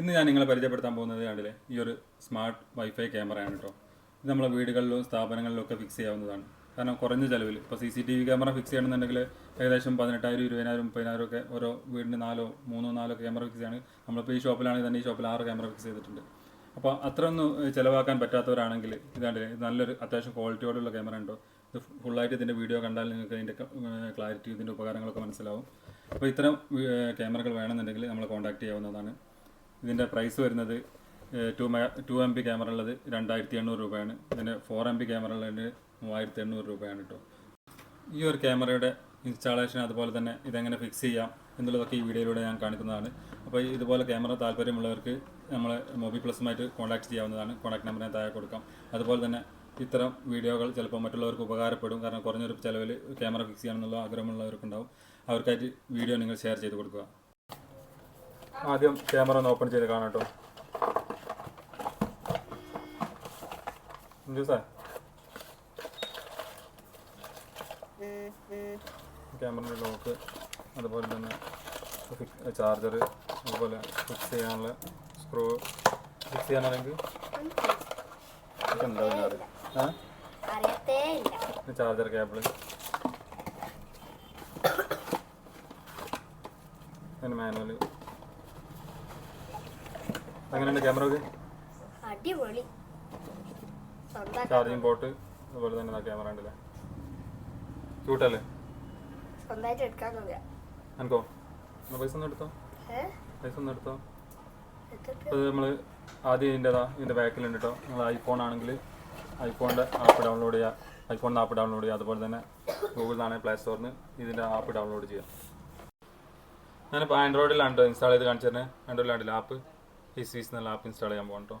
ഇന്ന് ഞാൻ നിങ്ങളെ പരിചയപ്പെടുത്താൻ പോകുന്നത് കണ്ടില്ലേ ഈ ഒരു സ്മാർട്ട് വൈഫൈ ക്യാമറയാണ് കേട്ടോ ഇത് നമ്മളെ വീടുകളിലും സ്ഥാപനങ്ങളിലും ഒക്കെ ഫിക്സ് ചെയ്യാവുന്നതാണ്. കാരണം കുറഞ്ഞ ചിലവിൽ ഇപ്പോൾ C C T V camera fix ചെയ്യണമെന്നുണ്ടെങ്കിൽ ഏകദേശം പതിനെട്ടായിരം ഇരുപതിനായിരം മുപ്പതിനായിരം ഒക്കെ ഓരോ വീടിന് നാലോ മൂന്നോ നാലോ ക്യാമറ ഫിക്സ് ചെയ്യാണ്. നമ്മളിപ്പോൾ ഈ ഷോപ്പിലാണെങ്കിൽ തന്നെ ഈ ഷോപ്പിൽ ആറ് ക്യാമറ ഫിക്സ് ചെയ്തിട്ടുണ്ട്. അപ്പോൾ അത്ര ഒന്നും ചിലവാക്കാൻ പറ്റാത്തവരാണെങ്കിൽ ഇതാണ്ട് നല്ലൊരു അത്യാവശ്യം ക്വാളിറ്റിയോടുള്ള ക്യാമറ ഉണ്ടോ? ഇത് ഫുള്ളായിട്ട് ഇതിന്റെ വീഡിയോ കണ്ടാൽ നിങ്ങൾക്ക് ഇതിന്റെ ക്ലാരിറ്റി ഇതിന്റെ ഉപകാരങ്ങളൊക്കെ മനസ്സിലാവും. അപ്പോൾ ഇത്തരം ക്യാമറകൾ വേണമെന്നുണ്ടെങ്കിൽ നമ്മളെ കോൺടാക്ട് ചെയ്യാവുന്നതാണ്. ഇതിന്റെ പ്രൈസ് വരുന്നത് ടു മെ ടു എം പി ക്യാമറ ഉള്ളത് രണ്ടായിരത്തി എണ്ണൂറ് രൂപയാണ്. ഇതിന്റെ ഫോർ എം പി ക്യാമറ ഉള്ളത് മൂവായിരത്തി എണ്ണൂറ് രൂപയാണ് കേട്ടോ ഈ ഒരു ക്യാമറയുടെ ഇൻസ്റ്റാളേഷൻ അതുപോലെ തന്നെ ഇതെങ്ങനെ ഫിക്സ് ചെയ്യാം എന്നുള്ളതൊക്കെ ഈ വീഡിയോയിലൂടെ ഞാൻ കാണിക്കുന്നതാണ്. അപ്പോൾ ഇതുപോലെ ക്യാമറ താല്പര്യമുള്ളവർക്ക് നമ്മൾ മൊബി പ്ലസുമായിട്ട് കോൺടാക്ട് ചെയ്യാവുന്നതാണ്. കോൺടാക്ട് നമ്പർ ഞാൻ താഴെ കൊടുക്കാം. അതുപോലെ തന്നെ ഇത്തരം വീഡിയോകൾ ചിലപ്പോൾ മറ്റുള്ളവർക്ക് ഉപകാരപ്പെടും. കാരണം കുറഞ്ഞൊരു ചിലവിൽ ക്യാമറ ഫിക്സ് ചെയ്യണമെന്നുള്ള ആഗ്രഹമുള്ളവർക്കുണ്ടാവും. അവർക്കായിട്ട് വീഡിയോ നിങ്ങൾ ഷെയർ ചെയ്ത് കൊടുക്കുക. ആദ്യം ക്യാമറ ഒന്ന് ഓപ്പൺ ചെയ്ത് കാണാം കേട്ടോ ക്യാമറ ലോക്ക് അതുപോലെ തന്നെ ചാർജർ അതുപോലെ ഫിക്സ് ചെയ്യാനുള്ള സ്ക്രൂ ഫിക്സ് ചെയ്യാനാണെങ്കിൽ ചാർജർ കേബിൾ അതിന് മാനുവൽ അങ്ങനെയുണ്ട് ക്യാമറ ഒക്കെ? അടിപൊളി. ചാർജിങ് പോർട്ട് അതുപോലെ തന്നെ ക്യാമറ ഉണ്ടല്ലേ? ക്യൂട്ടല്ലേ സ്വന്തമായിട്ട് എടുക്കാൻ നോക്കാം എനിക്കോ എന്നാ പൈസ ഒന്ന് എടുത്തോ? പൈസ ഒന്ന് എടുത്തോ? അത് നമ്മൾ ആദ്യം ഇതിന്റെതാ ഇതിന്റെ ബാക്കിലുണ്ട് കേട്ടോ നിങ്ങൾ ഐഫോൺ ആണെങ്കിൽ ഐഫോണിന്റെ ആപ്പ് ഡൗൺലോഡ് ചെയ്യുക ഐഫോണിന്റെ ആപ്പ് ഡൗൺലോഡ് ചെയ്യുക അതുപോലെ തന്നെ ഗൂഗിൾ നിന്നാണെങ്കിൽ പ്ലേ സ്റ്റോറിൽ നിന്ന് ഇതിന്റെ ആപ്പ് ഡൗൺലോഡ് ചെയ്യുക ഞാനിപ്പോൾ ആൻഡ്രോയിഡിലാണ് കേട്ടോ ഇൻസ്റ്റാൾ ചെയ്ത് കാണിച്ചു തരുന്നത് ആൻഡ്രോയിഡിലാണ് ആപ്പ് ഈ എന്നുള്ള ആപ്പ് ഇൻസ്റ്റാൾ ചെയ്യാൻ പോകണം കേട്ടോ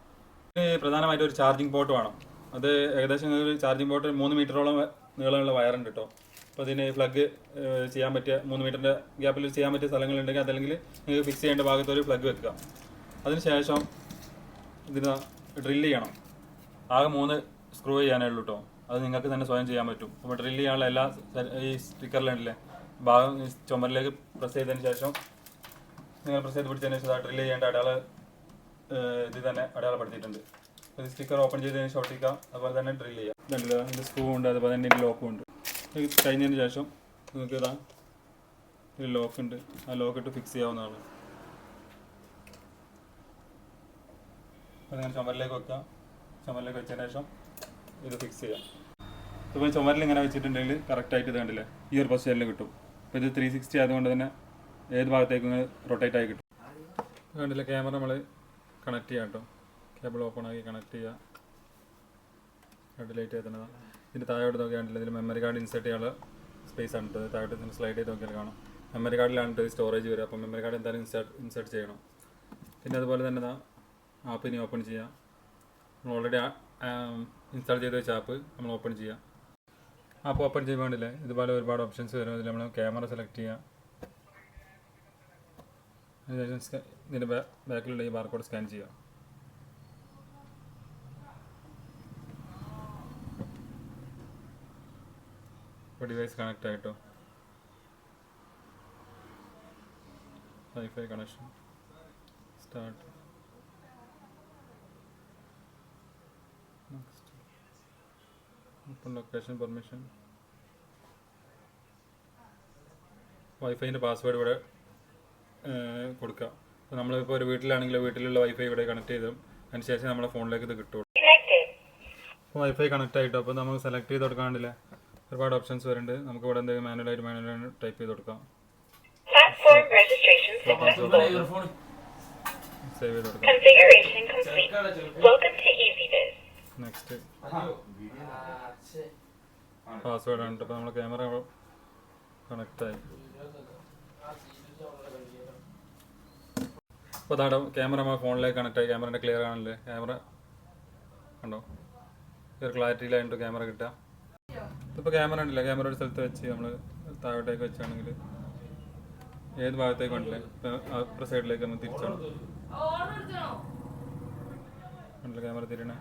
പ്രധാനമായിട്ട് ഒരു ചാർജിങ് പോർട്ട് വേണം. അത് ഏകദേശം ഒരു ചാർജിങ് പോർട്ട് മൂന്ന് മീറ്ററോളം നീളമുള്ള വയറുണ്ട് കേട്ടോ അപ്പോൾ ഇതിന് പ്ലഗ് ചെയ്യാൻ പറ്റിയ മൂന്ന് മീറ്ററിന്റെ ഗ്യാപ്പിൽ ചെയ്യാൻ പറ്റിയ സ്ഥലങ്ങളുണ്ടെങ്കിൽ അതല്ലെങ്കിൽ നിങ്ങൾക്ക് ഫിക്സ് ചെയ്യേണ്ട ഭാഗത്ത് ഒരു പ്ലഗ് വെക്കുക. അതിനുശേഷം ഇതിന് ഡ്രില്ല് ചെയ്യണം. ആകെ മൂന്ന് സ്ക്രൂ ചെയ്യാനേ ഉള്ളൂ കേട്ടോ അത് നിങ്ങൾക്ക് തന്നെ സ്വയം ചെയ്യാൻ പറ്റും. അപ്പോൾ ഡ്രില്ല് ചെയ്യാനുള്ള എല്ലാ ഈ സ്റ്റിക്കറിലുണ്ടല്ലേ ഭാഗം ചുമരിലേക്ക് പ്രസ് ചെയ്തതിന് ശേഷം നിങ്ങൾ പ്രസ് ചെയ്ത് പിടിച്ചതിന് ശേഷം ഡ്രില്ല് ചെയ്യേണ്ട അടയാള ഇത് തന്നെ അടയാളപ്പെടുത്തിയിട്ടുണ്ട്. അപ്പോൾ സ്റ്റിക്കർ ഓപ്പൺ ചെയ്തതിന് ശേഷം ഒട്ടിക്കുക അതുപോലെ തന്നെ ഡ്രില്ല് ചെയ്യാം. ഇതുണ്ടല്ലോ ഇതിന്റെ സ്ക്രൂ ഉണ്ട് അതുപോലെ തന്നെ ലോക്കും ഉണ്ട്. കഴിഞ്ഞതിന് ശേഷം നിങ്ങൾക്ക് ഇതാ ഒരു ലോക്ക് ഉണ്ട്. ആ ലോക്ക് ഇട്ട് ഫിക്സ് ചെയ്യാവുന്നതാണ്. അപ്പോൾ നിങ്ങൾ ചുമരിലേക്ക് വെക്കാം. ചുമരിലേക്ക് വെച്ചതിന് ശേഷം ഇത് ഫിക്സ് ചെയ്യാം. ഇപ്പോൾ ചുമരിൽ ഇങ്ങനെ വെച്ചിട്ടുണ്ടെങ്കിൽ കറക്റ്റായിട്ട് ഇത് കണ്ടില്ലേ? ഈ ഒരു പൊസിഷനിൽ കിട്ടും. അപ്പോൾ ഇത് ത്രീ സിക്സ്റ്റി ആയതുകൊണ്ട് തന്നെ ഏത് ഭാഗത്തേക്കും റൊട്ടേറ്റ് ആയി കിട്ടും. കണ്ടില്ലേ? ക്യാമറ നമ്മൾ കണക്ട് ചെയ്യാം കേട്ടോ. കേബിൾ ഓപ്പൺ ആക്കി കണക്ട് ചെയ്യുക ഡിലേറ്റ് എത്തുന്നതാണ് ഇതിന്റെ താഴോട്ട് നോക്കിയാണ്ടില്ല ഇതിൽ മെമ്മറി കാർഡ് ഇൻസേർട്ട് ചെയ്യാനുള്ള സ്പേസ് ആണ് താഴോട്ട് ഇതിന് സ്ലൈഡ് ചെയ്ത് നോക്കിയാൽ കാണാം. മെമ്മറി കാർഡിലാണ് സ്റ്റോറേജ് വരിക. അപ്പോൾ മെമ്മറി കാർഡ് എന്തായാലും ഇൻസേർട്ട് ഇൻസേർട്ട് ചെയ്യണം. പിന്നെ അതുപോലെ തന്നെ ഇതാ ആപ്പ് ഇനി ഓപ്പൺ ചെയ്യാം. നമ്മൾ ഓൾറെഡി ഇൻസ്റ്റാൾ ചെയ്ത് വെച്ച ആപ്പ് നമ്മൾ ഓപ്പൺ ചെയ്യാം. ആപ്പ് ഓപ്പൺ ചെയ്യുമ്പോൾ ഇതുപോലെ ഒരുപാട് ഓപ്ഷൻസ് വരും. അതിൽ നമ്മൾ ക്യാമറ സെലക്ട് ചെയ്യാം. ഇതിന്റെ ബാക്കിലുള്ള ഈ ബാർകോഡ് സ്കാൻ ചെയ്യുക. ഇപ്പോൾ ഡിവൈസ് കണക്റ്റ് ആയിട്ടോ wifi connection start next open location permission വൈഫൈന്റെ password ഇവിടെ കൊടുക്കുക. അപ്പോൾ നമ്മളിപ്പോൾ ഒരു വീട്ടിലാണെങ്കിൽ വീട്ടിലുള്ള വൈഫൈ ഇവിടെ കണക്ട് ചെയ്തും. അതിനുശേഷം നമ്മുടെ ഫോണിലേക്ക് ഇത് കിട്ടും അപ്പോൾ വൈഫൈ കണക്ട് ആയിട്ടോ? അപ്പോൾ നമുക്ക് സെലക്ട് ചെയ്ത് കൊടുക്കാണ്ടില്ല ഒരുപാട് ഓപ്ഷൻസ് വരുന്നുണ്ട്. നമുക്ക് ഇവിടെ എന്തെങ്കിലും മാനുവലായിട്ട് മാനുവലായിട്ട് ടൈപ്പ് ചെയ്ത് കൊടുക്കാം. സേവ് ചെയ്ത് കൊടുക്കാം. നെക്സ്റ്റ് പാസ്വേഡ് ആണ് അപ്പോൾ നമ്മുടെ ക്യാമറ കണക്ട് ആയി. അപ്പോൾ അതാണ് ക്യാമറ ഫോണിലേക്ക് കണക്ട് ആയി. ക്യാമറേന്റെ ക്ലിയർ ആണല്ലേ? ക്യാമറ കണ്ടോ? ഒരു ക്ലാരിറ്റിയിലായിട്ട് ക്യാമറ കിട്ടുക. ഇപ്പോൾ ക്യാമറ ഉണ്ടല്ലോ? ക്യാമറ ഒരു സ്ഥലത്ത് വെച്ച് നമ്മൾ താഴോട്ടേക്ക് വെച്ചാണെങ്കിൽ ഏത് ഭാഗത്തേക്ക് ഉണ്ടല്ലേ അപ്പുറ സൈഡിലേക്ക് നമ്മൾ തിരിച്ചാണ് ക്യാമറ തിരിയണേ?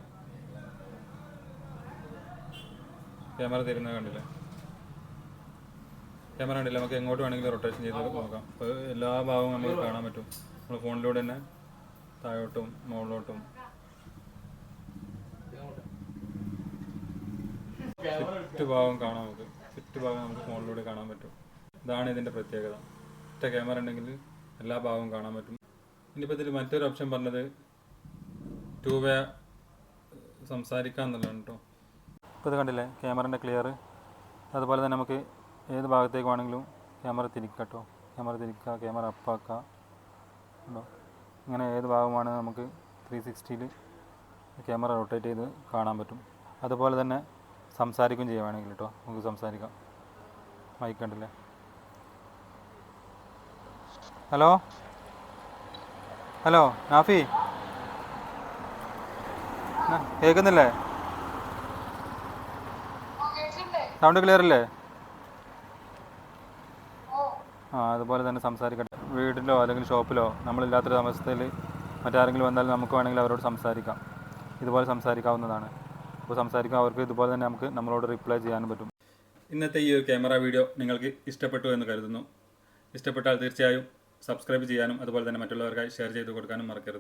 ക്യാമറ തിരുന്ന കണ്ടില്ലേ? ക്യാമറ കണ്ടില്ല? നമുക്ക് എങ്ങോട്ട് വേണമെങ്കിലും റൊട്ടേഷൻ ചെയ്ത് നോക്കാം അപ്പോൾ എല്ലാ ഭാഗവും നമുക്ക് കാണാൻ പറ്റും. നമ്മൾ ഫോണിലൂടെ തന്നെ താഴോട്ടും മുകളിലോട്ടും. ചുറ്റുഭാഗം കാണാൻ നമുക്ക് ചുറ്റുഭാഗം നമുക്ക് ഫോണിലൂടെ കാണാൻ പറ്റും. ഇതാണ് ഇതിന്റെ പ്രത്യേകത. ഒറ്റ ക്യാമറ ഉണ്ടെങ്കിൽ എല്ലാ ഭാഗവും കാണാൻ പറ്റും. ഇനിയിപ്പോൾ ഇതിൽ മറ്റൊരു ഓപ്ഷൻ പറഞ്ഞത് ടൂ വേ സംസാരിക്കാം എന്നുള്ളതാണ് കേട്ടോ. ഇപ്പോൾ ഇത് കണ്ടില്ലേ? ക്യാമറന്റെ ക്ലിയർ. അതുപോലെ തന്നെ നമുക്ക് ഏത് ഭാഗത്തേക്ക് വേണമെങ്കിലും ക്യാമറ തിരിക്കാം കേട്ടോ. ക്യാമറ തിരിക്കുക ക്യാമറ അപ്പാക്കുക ഉണ്ടോ? ഇങ്ങനെ ഏത് ഭാഗമാണ് നമുക്ക് ത്രീ സിക്സ്റ്റിയിൽ ക്യാമറ റൊട്ടേറ്റ് ചെയ്ത് കാണാൻ പറ്റും. അതുപോലെ തന്നെ സംസാരിക്കുകയും ചെയ്യുവാണെങ്കിൽ കേട്ടോ നമുക്ക് സംസാരിക്കാം. മൈക്ക് കണ്ടില്ലേ? ഹലോ ഹലോ നാഫി? കേൾക്കുന്നില്ലേ സൗണ്ട് ക്ലിയർ അല്ലേ ആ അതുപോലെ തന്നെ സംസാരിക്കട്ടെ. വീട്ടിലോ അല്ലെങ്കിൽ ഷോപ്പിലോ നമ്മളില്ലാത്തൊരു അവസ്ഥയിൽ മറ്റാരെങ്കിലും വന്നാൽ നമുക്ക് വേണമെങ്കിൽ അവരോട് സംസാരിക്കാം. ഇതുപോലെ സംസാരിക്കാവുന്നതാണ്. അപ്പോൾ സംസാരിക്കാൻ അവർക്ക് ഇതുപോലെ തന്നെ നമുക്ക് നമ്മളോട് റിപ്ലൈ ചെയ്യാനും പറ്റും. ഇന്നത്തെ ഈ ഒരു ക്യാമറ വീഡിയോ നിങ്ങൾക്ക് ഇഷ്ടപ്പെട്ടു എന്ന് കരുതുന്നു. ഇഷ്ടപ്പെട്ടാൽ തീർച്ചയായും സബ്സ്ക്രൈബ് ചെയ്യാനും അതുപോലെ തന്നെ മറ്റുള്ളവർക്കായി ഷെയർ ചെയ്ത് കൊടുക്കാനും മറക്കരുത്.